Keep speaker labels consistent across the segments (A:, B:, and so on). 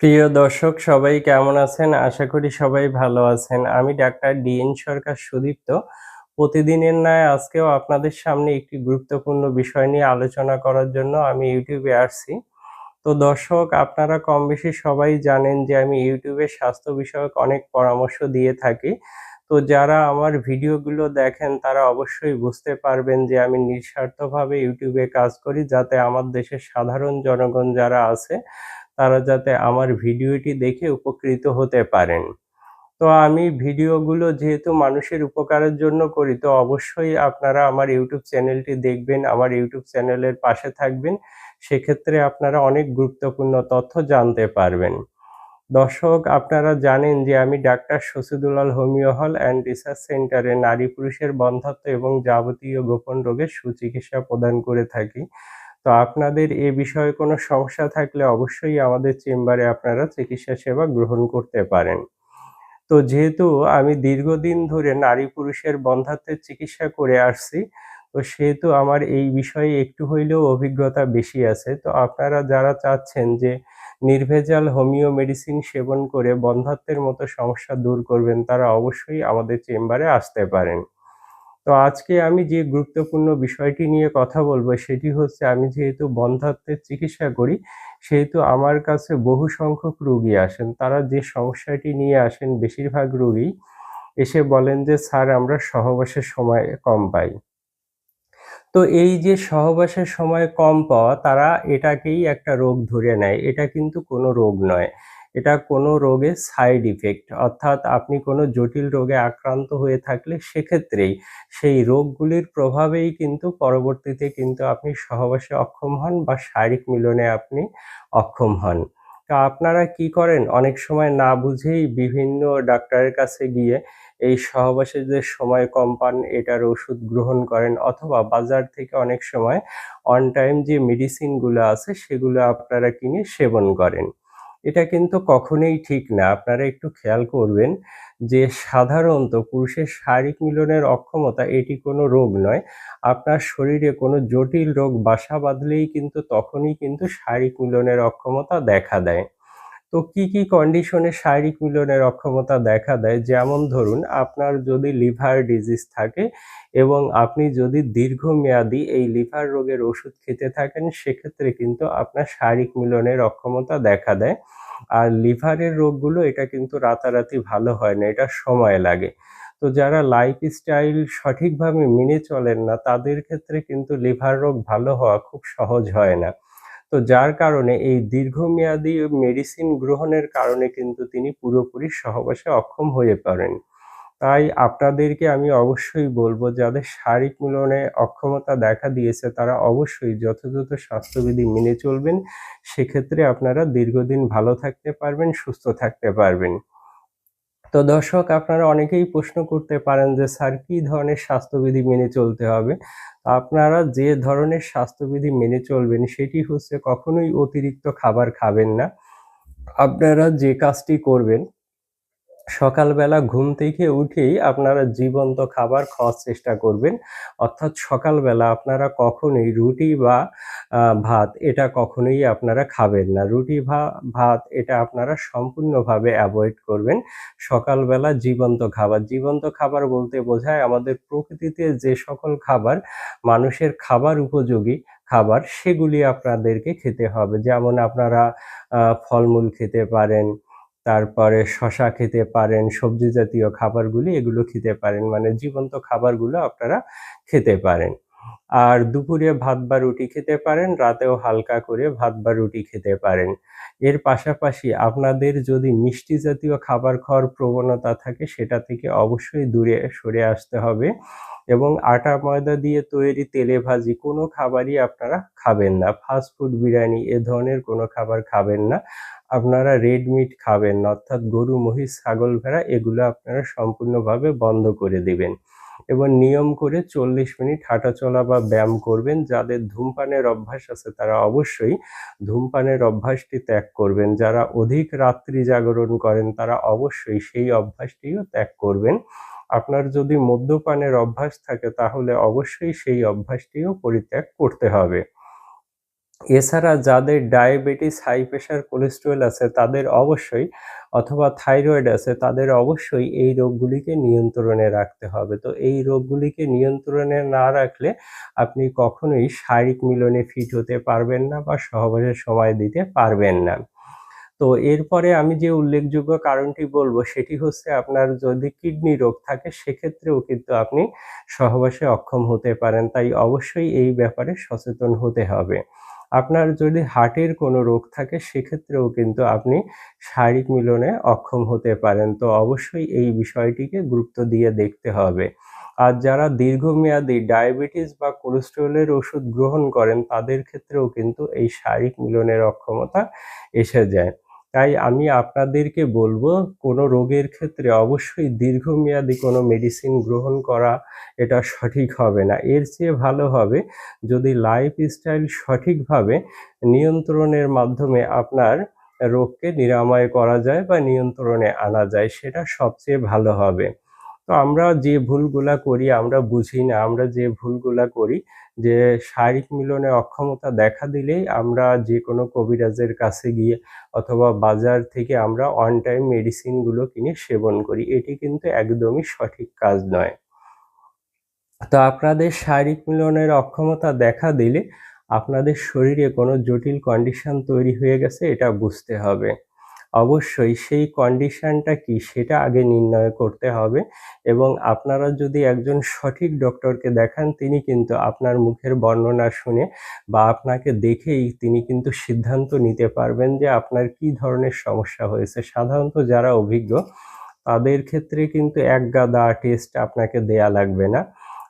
A: প্রিয় দর্শক, সবাই কেমন আছেন? আশা করি সবাই ভালো আছেন। আমি ডাক্তার ডিএন সরকার সুদীপ্ত। প্রতিদিনের ন্যায় আজকেও আপনাদের সামনে একটি গুরুত্বপূর্ণ বিষয় নিয়ে আলোচনা করার জন্য আমি ইউটিউবে আসছি। তো দর্শক, আপনারা কম বেশি সবাই জানেন যে আমি ইউটিউবে স্বাস্থ্য বিষয়ক অনেক পরামর্শ দিয়ে থাকি। তো যারা আমার ভিডিওগুলো দেখেন, তারা অবশ্যই বুঝতে পারবেন যে আমি নিঃস্বার্থভাবে ইউটিউবে কাজ করি, যাতে আমার দেশের সাধারণ জনগণ যারা আছে তারা যাতে আমার ভিডিওটি দেখে উপকৃত হতে পারেন। তো আমি ভিডিওগুলো যেহেতু মানুষের উপকারের জন্য করি তো অবশ্যই আপনারা আমার ইউটিউব চ্যানেলটি দেখবেন, আমার ইউটিউব চ্যানেলের পাশে থাকবেন। সেক্ষেত্রে আপনারা অনেক গুরুত্বপূর্ণ তথ্য জানতে পারবেন। দর্শক আপনারা জানেন যে আমি doctor Shashidulal homeo hall and research সেন্টারে নারী পুরুষের বন্ধ্যাত্ব এবং যাবতীয় গোপন রোগের সুচিকিৎসা প্রদান করে থাকি। তো আপনাদের এ বিষয়ে কোনো সমস্যা থাকলে অবশ্যই আমাদের চেম্বারে আপনারা চিকিৎসা সেবা গ্রহণ করতে পারেন। তো যেহেতু আমি দীর্ঘদিন ধরে নারী পুরুষের বন্ধ্যাত্বের চিকিৎসা করে আসছি, তো সেহেতু আমার এই বিষয়ে একটু হইলেও অভিজ্ঞতা বেশি আছে। তো আপনারা যারা চাচ্ছেন যে নির্ভেজাল হোমিও মেডিসিন সেবন করে বন্ধ্যাত্বের মতো সমস্যা দূর করবেন, তারা অবশ্যই আমাদের চেম্বারে আসতে পারেন। তো আজকে আমি যে গুরুত্বপূর্ণ বিষয়টি নিয়ে কথা বলব, সেটি হচ্ছে আমি যেহেতু বন্ধ্যাত্বের চিকিৎসা করি, সেহেতু আমার কাছে বহু সংখ্যক রুগী আসেন। তারা যে সমস্যাটি নিয়ে আসেন, বেশিরভাগ রুগী এসে বলেন যে, স্যার, আমরা সহবাসের সময় কম পাই। তো এই যে সহবাসের সময় কম পাওয়া, তারা এটাকেই একটা রোগ ধরে নেয়। এটা কিন্তু কোনো রোগ নয়। এটা কোনো রোগে সাইড ইফেক্ট অর্থাৎ আপনি কোনো জটিল রোগে আক্রান্ত হয়ে থাকলে সেক্ষেত্রেই সেই রোগগুলির প্রভাবেই কিন্তু পরবর্তীতে কিন্তু আপনি সহবাসে অক্ষম হন বা শারীরিক মিলনে আপনি অক্ষম হন। তা আপনারা কি করেন? অনেক সময় না বুঝেই বিভিন্ন ডাক্তারের কাছে গিয়ে এই সহবাসের যে সময় কম পান, এটার ওষুধ গ্রহণ করেন অথবা বাজার থেকে অনেক সময় অন টাইম যে মেডিসিনগুলো আছে সেগুলো আপনারা কিনে সেবন করেন। এটা কিন্তু কখনোই ঠিক না। আপনারা একটু খেয়াল করবেন যে সাধারণত পুরুষের শারীরিক মিলনের অক্ষমতা এটি কোনো রোগ নয়। আপনার শরীরে কোনো জটিল রোগ, বাসা বাঁধলেই কিন্তু তখনই কিন্তু শারীরিক মিলনের অক্ষমতা দেখা দেয়। তো কি কি কন্ডিশনে শারীরিক মিলনের অক্ষমতা দেখা দেয়? যেমন ধরুন, আপনার যদি লিভার ডিজিজ থাকে এবং আপনি যদি দীর্ঘমেয়াদী এই লিভার রোগের ওষুধ খেতে থাকেন, সেক্ষেত্রে কিন্তু আপনার শারীরিক মিলনের অক্ষমতা দেখা দেয়। আর লিভারের রোগগুলো, এটা কিন্তু রাতারাতি ভালো হয় না, এটা সময় লাগে। তো যারা লাইফস্টাইল সঠিকভাবে মেনে চলেন না, তাদের ক্ষেত্রে কিন্তু লিভার রোগ ভালো হওয়া খুব সহজ হয় না। তো যার কারণে এই দীর্ঘমেয়াদী মেডিসিন গ্রহণের কারণে কিন্তু তিনি পুরোপুরি সহবাসে অক্ষম হয়ে পড়েন। তাই আপনাদেরকে আমি অবশ্যই বলব, যাদের শারীরিক মিলনে অক্ষমতা দেখা দিয়েছে, তারা অবশ্যই যথাযথ স্বাস্থ্যবিধি মেনে চলবেন। সেক্ষেত্রে আপনারা দীর্ঘদিন ভালো থাকতে পারবেন, সুস্থ থাকতে পারবেন। তো দর্শক, আপনারা অনেকেই প্রশ্ন করতে পারেন যে, স্যার, কী ধরনের স্বাস্থ্যবিধি মেনে চলতে হবে? আপনারা যে ধরনের স্বাস্থ্যবিধি মেনে চলবেন, সেটি হচ্ছে কখনোই অতিরিক্ত খাবার খাবেন না। আপনারা যে কাজটি করবেন সকালবেলা ঘুম থেকে উঠেই আপনারা জীবন্ত খাবার খাওয়ার চেষ্টা করবেন। অর্থাৎ সকালবেলা আপনারা কখনোই রুটি বা ভাত এটা কখনোই আপনারা খাবেন না। রুটি বা ভাত এটা আপনারা সম্পূর্ণভাবে অ্যাভয়েড করবেন। সকালবেলা জীবন্ত খাবার। জীবন্ত খাবার বলতে বোঝায় আমাদের প্রকৃতিতে যে সকল খাবার, মানুষের খাবার উপযোগী খাবার, সেগুলি আপনাদেরকে খেতে হবে। যেমন আপনারা ফলমূল খেতে পারেন তারপরে শশা খেতে পারেন, সবজি জাতীয় খাবারগুলি এগুলো খেতে পারেন মানে জীবন্ত খাবারগুলো আপনারা খেতে পারেন। আর দুপুরে ভাত বা রুটি খেতে পারেন, রাতেও হালকা করে ভাত বা রুটি খেতে পারেন। এর পাশাপাশি আপনাদের যদি মিষ্টি জাতীয় খাবার খাওয়ার প্রবণতা থাকে, সেটা থেকে অবশ্যই দূরে সরে আসতে হবে এবং আটা ময়দা দিয়ে তৈরি তেলে ভাজি কোনো খাবারই আপনারা খাবেন না। ফাস্ট ফুড বিরিয়ানি এ ধরনের কোনো খাবার খাবেন না। আপনারা রেড মিট খাবেন না অর্থাৎ গরু, মহিষ, ছাগল, ভেড়া, এগুলো আপনারা সম্পূর্ণভাবে বন্ধ করে দেবেন। এবং নিয়ম করে চল্লিশ মিনিট হাঁটা চলা বা ব্যায়াম করবেন। যাদের ধূমপানের অভ্যাস আছে, তারা অবশ্যই ধূমপানের অভ্যাসটি ত্যাগ করবেন। যারা অধিক রাত্রি জাগরণ করেন, তারা অবশ্যই সেই অভ্যাসটিও ত্যাগ করবেন। আপনার যদি মদ্যপানের অভ্যাস থাকে, তাহলে অবশ্যই সেই অভ্যাসটিও পরিত্যাগ করতে হবে। এছাড়া যাদের ডায়াবেটিস, হাই প্রেশার কোলেস্ট্রল আছে, তাদের অবশ্যই অথবা থাইরয়েড আছে, তাদের অবশ্যই এই রোগগুলিকে নিয়ন্ত্রণে রাখতে হবে। তো এই রোগগুলিকে নিয়ন্ত্রণে না রাখলে আপনি কখনোই শারীরিক মিলনে ফিট হতে পারবেন না বা সহবাসে সময় দিতে পারবেন না। তো এরপরে আমি যে উল্লেখযোগ্য কারণটি বলব, সেটি হচ্ছে আপনার যদি কিডনি রোগ থাকে, সেক্ষেত্রেও কিন্তু আপনি সহবাসে অক্ষম হতে পারেন। তাই অবশ্যই এই ব্যাপারে সচেতন হতে হবে। আপনার যদি হার্টের কোনো রোগ থাকে, সেক্ষেত্রেও কিন্তু আপনি শারীরিক মিলনে অক্ষম হতে পারেন। তো অবশ্যই এই বিষয়টিকে গুরুত্ব দিয়ে দেখতে হবে। আর যারা দীর্ঘমেয়াদী ডায়াবেটিস বা কোলেস্ট্রলের ওষুধ গ্রহণ করেন, তাদের ক্ষেত্রেও কিন্তু এই শারীরিক মিলনের অক্ষমতা এসে যায়। তাই আমি আপনাদেরকে বলব, কোনো রোগের ক্ষেত্রে অবশ্যই দীর্ঘমেয়াদী কোনো মেডিসিন গ্রহণ করা এটা সঠিক হবে না। এর চেয়ে ভালো হবে, যদি লাইফস্টাইল সঠিকভাবে নিয়ন্ত্রণের মাধ্যমে আপনার রোগকে নিরাময় করা যায় বা নিয়ন্ত্রণে আনা যায়, সেটা সবচেয়ে ভালো হবে। তো আমরা যে ভুলগুলা করি, আমরা বুঝি না, আমরা যে ভুলগুলা করি যে শারীরিক মিলনে অক্ষমতা দেখা দিলেই আমরা যে কোনো কবিরাজের কাছে গিয়ে অথবা বাজার থেকে আমরা অন টাইম মেডিসিনগুলো কিনে সেবন করি। এটি কিন্তু একদমই সঠিক কাজ নয়। তো আপনাদের শারীরিক মিলনের অক্ষমতা দেখা দিলে আপনাদের শরীরে কোনো জটিল কন্ডিশন তৈরি হয়ে গেছে, এটা বুঝতে হবে। অবশ্যই সেই কন্ডিশনটা কি সেটা আগে নির্ণয় করতে হবে এবং আপনারা যদি একজন সঠিক ডক্টরকে দেখান, তিনি কিন্তু আপনার মুখের বর্ণনা শুনে বা আপনাকে দেখেই তিনি কিন্তু সিদ্ধান্ত নিতে পারবেন যে আপনার কি ধরনের সমস্যা হয়েছে। সাধারণত যারা অভিজ্ঞ, তাদের ক্ষেত্রে কিন্তু এক গাদা টেস্ট আপনাকে দেয়া লাগবে না।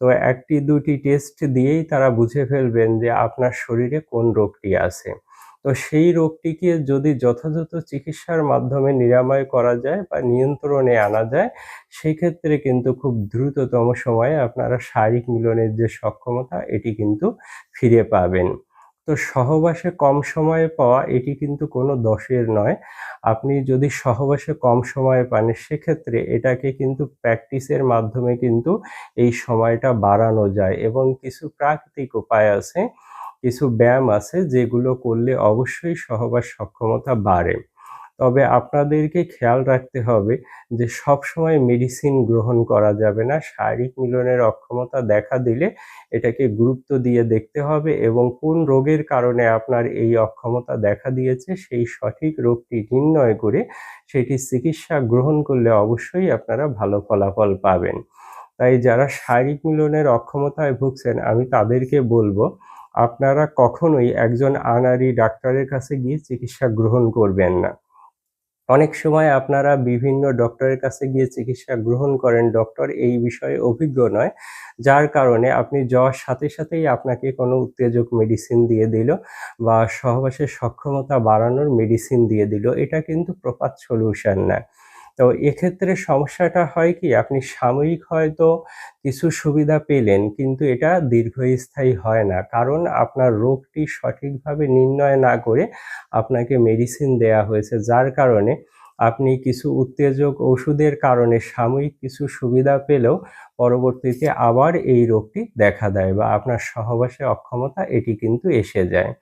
A: তো একটি দুটি টেস্ট দিয়েই তারা বুঝে ফেলবেন যে আপনার শরীরে কোন রোগটি আছে। তো সেই রোগটিকে যদি যথাযথ চিকিৎসার মাধ্যমে নিরাময় করা যায় বা নিয়ন্ত্রণে আনা যায়, সেক্ষেত্রে কিন্তু খুব দ্রুততম সময়ে আপনারা শারীরিক মিলনের যে সক্ষমতা, এটি কিন্তু ফিরে পাবেন। তো সহবাসে কম সময়ে পাওয়া, এটি কিন্তু কোনো দোষের নয়। আপনি যদি সহবাসে কম সময়ে পান, সেক্ষেত্রে এটাকে কিন্তু প্র্যাকটিসের মাধ্যমে কিন্তু এই সময়টা বাড়ানো যায় এবং কিছু প্রাকৃতিক উপায় আছে কিছু ব্যায়াম আছে যেগুলো করলে অবশ্যই সহবাস সক্ষমতা বাড়ে। তবে আপনাদেরকে খেয়াল রাখতে হবে যে সব সময় মেডিসিন গ্রহণ করা যাবে না। শারীরিক মিলনের অক্ষমতা দেখা দিলে এটাকে গুরুত্ব দিয়ে দেখতে হবে এবং কোন রোগের কারণে আপনার এই অক্ষমতা দেখা দিয়েছে সেই সঠিক রোগটি নির্ণয় করে সেটি চিকিৎসা গ্রহণ করলে অবশ্যই আপনারা ভালো ফলাফল পাবেন। তাই যারা শারীরিক মিলনের অক্ষমতায় ভুগছেন আমি তাদেরকে বলব আপনারা কখনোই একজন আনারি ডাক্তারের কাছে গিয়ে চিকিৎসা গ্রহণ করবেন না। অনেক সময় আপনারা বিভিন্ন ডক্টরের কাছে গিয়ে চিকিৎসা গ্রহণ করেন। ডক্টর এই বিষয়ে অভিজ্ঞ নয়, যার কারণে আপনি যাওয়ার সাথে সাথেই আপনাকে কোনো উত্তেজক মেডিসিন দিয়ে দিল বা সহবাসের সক্ষমতা বাড়ানোর মেডিসিন দিয়ে দিল। এটা কিন্তু প্রপাত সলিউশন না। তো এক্ষেত্রে সমস্যাটা হয় কি, আপনি সাময়িক হয়তো কিছু সুবিধা পেলেন, কিন্তু এটা দীর্ঘস্থায়ী হয় না। কারণ আপনার রোগটি সঠিকভাবে নির্ণয় না করে আপনাকে মেডিসিন দেয়া হয়েছে, যার কারণে আপনি কিছু উত্তেজক ওষুধের কারণে সাময়িক কিছু সুবিধা পেলেও পরবর্তীতে আবার এই রোগটি দেখা দেয় বা আপনার সহবাসে অক্ষমতা এটি কিন্তু এসে যায়।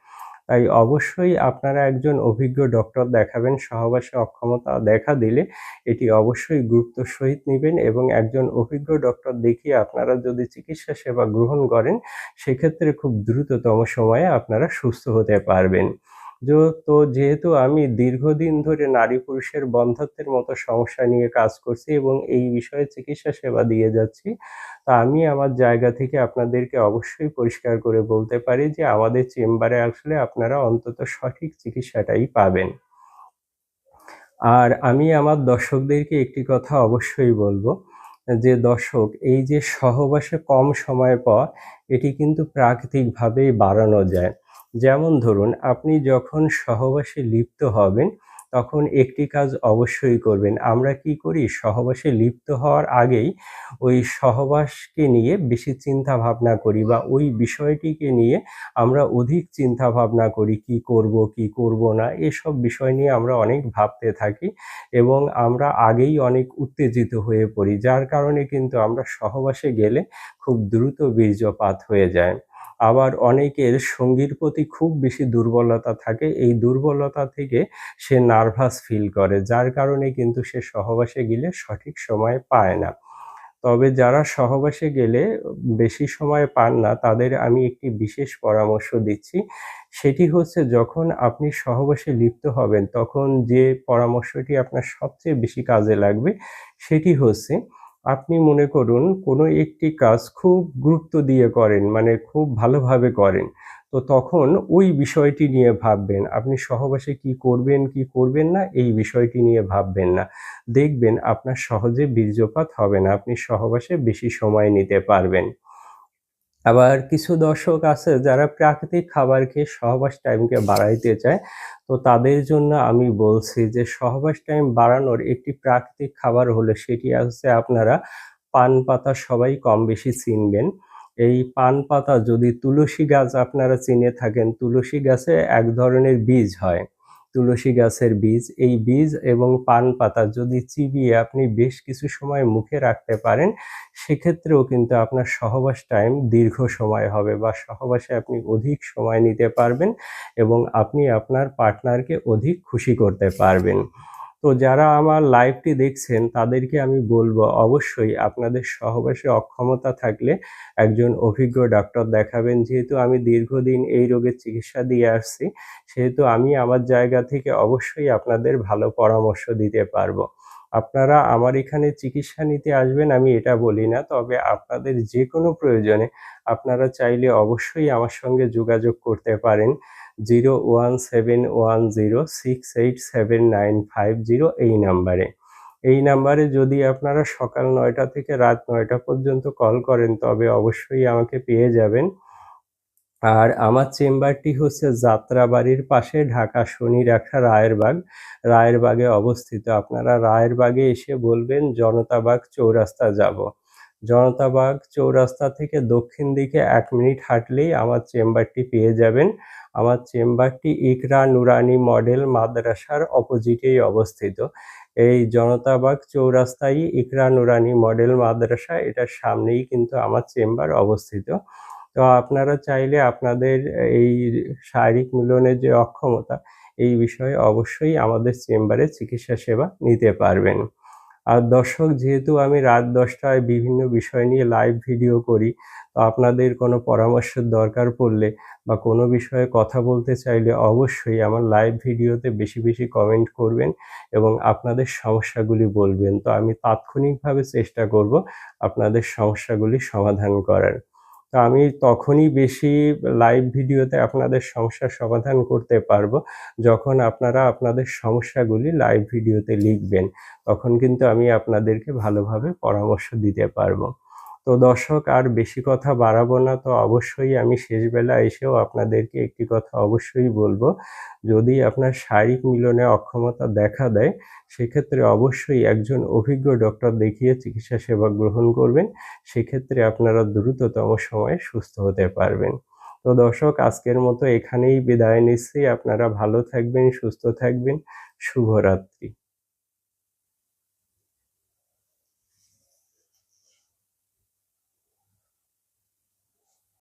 A: তাই অবশ্যই আপনারা একজন অভিজ্ঞ ডক্টর দেখাবেন, সহবাসে অক্ষমতা দেখা দিলে এটি অবশ্যই গুরুত্ব সহিত নেবেন এবং একজন অভিজ্ঞ ডক্টর দেখিয়ে আপনারা যদি চিকিৎসা সেবা গ্রহণ করেন, সেক্ষেত্রে খুব দ্রুততম সময়ে আপনারা সুস্থ হতে পারবেন। তো যেহেতু আমি দীর্ঘদিন ধরে নারী পুরুষের বন্ধত্বের মতো সমস্যা নিয়ে কাজ করছি এবং এই বিষয়ে চিকিৎসা সেবা দিয়ে যাচ্ছি, তা আমি আমার জায়গা থেকে আপনাদেরকে অবশ্যই পরিষ্কার করে বলতে পারি যে আমাদের চেম্বারে আসলে আপনারা অন্তত সঠিক চিকিৎসাটাই পাবেন। আর আমি আমার দর্শকদেরকে একটি কথা অবশ্যই বলব, যে দর্শক, এই যে সহবাসে কম সময় পাওয়া এটি কিন্তু প্রাকৃতিকভাবেই বাড়ানো যায়। যেমন ধরুন, আপনি যখন সহবাসে লিপ্ত হবেন, তখন একটি কাজ অবশ্যই করবেন। আমরা কি করি? সহবাসে লিপ্ত হওয়ার আগেই ওই সহবাসকে নিয়ে বেশি চিন্তা ভাবনা করি বা ওই বিষয়টিকে নিয়ে আমরা অধিক চিন্তা ভাবনা করি, কি করব কি করব না, এসব বিষয় নিয়ে আমরা অনেক ভাবতে থাকি এবং আমরা আগেই অনেক উত্তেজিত হয়ে পড়ি, যার কারণে কিন্তু আমরা সহবাসে গেলে খুব দ্রুত বীর্যপাত হয়ে যায়। আবার অনেকের সঙ্গীর প্রতি খুব বেশি দুর্বলতা থাকে। এই দুর্বলতা থেকে সে নার্ভাস ফিল করে, যার কারণে কিন্তু সে সহবাসে গেলে সঠিক সময় পায় না। তবে যারা সহবাসে গেলে বেশি সময় পান না, তাদের আমি একটি বিশেষ পরামর্শ দিচ্ছি। সেটি হচ্ছে যখন আপনি সহবাসে লিপ্ত হবেন, তখন যে পরামর্শটি আপনার সবচেয়ে বেশি কাজে লাগবে, সেটি হচ্ছে আপনি মনে করুন, কোনো একটি কাজ খুব গুরুত্ব দিয়ে করেন মানে খুব ভালোভাবে করেন, তো তখন ওই বিষয়টি নিয়ে ভাববেন। আপনি সহবাসে কি করবেন কি করবেন না, এই বিষয়টি নিয়ে ভাববেন না। দেখবেন আপনার সহজে বীর্যপাত হবে না, আপনি সহবাসে বেশি সময় নিতে পারবেন। আবার কিছু দর্শক আছে যারা প্রাকৃতিক খাবার খেয়ে সহবাস টাইমকে বাড়াইতে চায়। তো তাদের জন্য আমি বলছি যে সহবাস টাইম বাড়ানোর একটি প্রাকৃতিক খাবার হলে সেটি হচ্ছে আপনারা পান পাতা সবাই কম বেশি চিনবেন। এই পান পাতা যদি তুলসী গাছ আপনারা চিনে থাকেন, তুলসী গাছে এক ধরনের বীজ হয়। তুলসী গাছের বীজ, এই বীজ এবং পান পাতা যদি চিবিয়ে আপনি বেশ কিছু সময় মুখে রাখতে পারেন সেক্ষেত্রেও কিন্তু আপনার সহবাস টাইম দীর্ঘ সময় হবে বা সহবাসে আপনি অধিক সময় নিতে পারবেন এবং আপনি আপনার পার্টনারকে অধিক খুশি করতে পারবেন। তো যারা আমার লাইভটি দেখছেন, তাদেরকে আমি বলব অবশ্যই আপনাদের সহবাসে অক্ষমতা থাকলে একজন অভিজ্ঞ ডাক্তার দেখাবেন। যেহেতু আমি দীর্ঘদিন এই রোগের চিকিৎসা দিয়ে আসছি, সেহেতু আমি আমার জায়গা থেকে অবশ্যই আপনাদের ভালো পরামর্শ দিতে পারব। আপনারা আমার এখানে চিকিৎসা নিতে আসবেন, আমি এটা বলি না। তবে আপনাদের যে কোনো প্রয়োজনে আপনারা চাইলে অবশ্যই আমার সঙ্গে যোগাযোগ করতে পারেন। Zero one seven one zero six eight seven nine five zero এই নাম্বারে। এই নাম্বারে যদি আপনারা সকাল নয়টা থেকে রাত নয়টা পর্যন্ত কল করেন, তবে অবশ্যই আমাকে পেয়ে যাবেন। আর আমার চেম্বারটি হচ্ছে যাত্রাবাড়ির পাশে ঢাকা শনি রাখা রায়েরবাগ। রায়েরবাগে অবস্থিত। আপনারা রায়েরবাগে এসে বলবেন, জনতাবাগ চৌরাস্তা যাব। জনতাবাগ চৌরাস্তা থেকে দক্ষিণ দিকে এক মিনিট হাঁটলেই আমার চেম্বারটি পেয়ে যাবেন। আমার চেম্বারটি ইকরা নুরানি মডেল মাদ্রাসার অপোজিটেই অবস্থিত। এই জনতাবাগ চৌরাস্তায় ইকরা নুরানি মডেল মাদ্রাসা, এটার সামনেই কিন্তু আমার চেম্বার অবস্থিত। তো আপনারা চাইলে আপনাদের এই শারীরিক মিলনের যে অক্ষমতা, এই বিষয়ে অবশ্যই আমাদের চেম্বারে চিকিৎসা সেবা নিতে পারবেন। আর দর্শক, যেহেতু আমি রাত দশটায় বিভিন্ন বিষয় নিয়ে লাইভ ভিডিও করি, তো আপনাদের কোনো পরামর্শের দরকার পড়লে বা কোনো বিষয়ে কথা বলতে চাইলে অবশ্যই আমার লাইভ ভিডিওতে বেশি বেশি কমেন্ট করবেন এবং আপনাদের সমস্যাগুলি বলবেন। তো আমি তাৎক্ষণিকভাবে চেষ্টা করব আপনাদের সমস্যাগুলি সমাধান করার। তো আমি তখনই বেশি লাইভ ভিডিওতে আপনাদের সমস্যার সমাধান করতে পারব। যখন আপনারা আপনাদের সমস্যাগুলি লাইভ ভিডিওতে লিখবেন, তখন কিন্তু আমি আপনাদেরকে ভালোভাবে পরামর্শ দিতে পারব। তো দর্শক, আর বেশি কথা বাড়াবো না। তো অবশ্যই আমি শেষবেলা এসেও আপনাদেরকে একটি কথা অবশ্যই বলব। যদি আপনার শারীরিক মিলনে অক্ষমতা দেখা দেয়, সেক্ষেত্রে অবশ্যই একজন অভিজ্ঞ ডক্টর দেখিয়ে চিকিৎসা সেবা গ্রহণ করবেন। সেক্ষেত্রে আপনারা দ্রুততম সময়ে সুস্থ হতে পারবেন। তো দর্শক, আজকের মতো এখানেই বিদায় নিচ্ছি। আপনারা ভালো থাকবেন, সুস্থ থাকবেন। শুভরাত্রি।